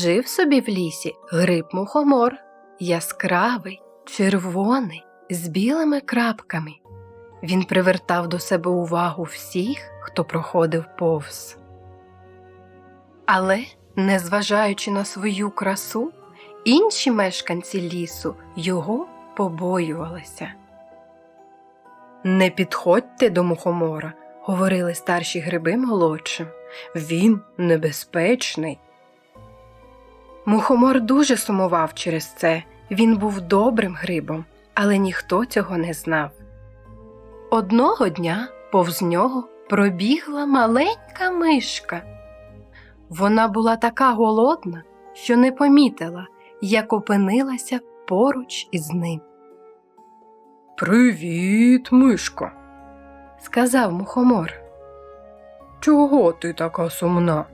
Жив собі в лісі гриб мухомор, яскравий, червоний, з білими крапками. Він привертав до себе увагу всіх, хто проходив повз. Але, незважаючи на свою красу, інші мешканці лісу його побоювалися. Не підходьте до мухомора, говорили старші гриби молодшим. Він небезпечний. Мухомор дуже сумував через це. Він був добрим грибом, але ніхто цього не знав. Одного дня повз нього пробігла маленька мишка. Вона була така голодна, що не помітила, як опинилася поруч із ним. Привіт, мишко, сказав мухомор. Чого ти така сумна?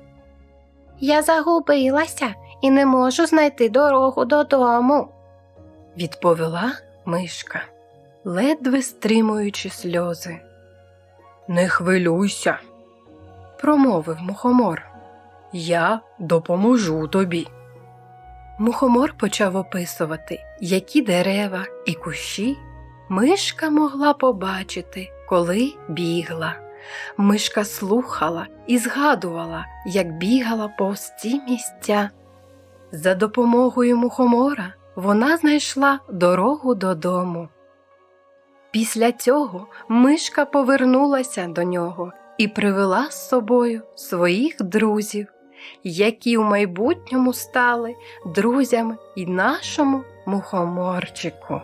Я загубилася і не можу знайти дорогу додому. відповіла мишка, ледве стримуючи сльози. Не хвилюйся, промовив мухомор. Я допоможу тобі. Мухомор почав описувати, які дерева і кущі мишка могла побачити, коли бігла. Мишка слухала і згадувала, як бігала повз ці місця. За допомогою мухомора вона знайшла дорогу додому. Після цього мишка повернулася до нього і привела з собою своїх друзів, які в майбутньому стали друзями і нашому мухоморчику.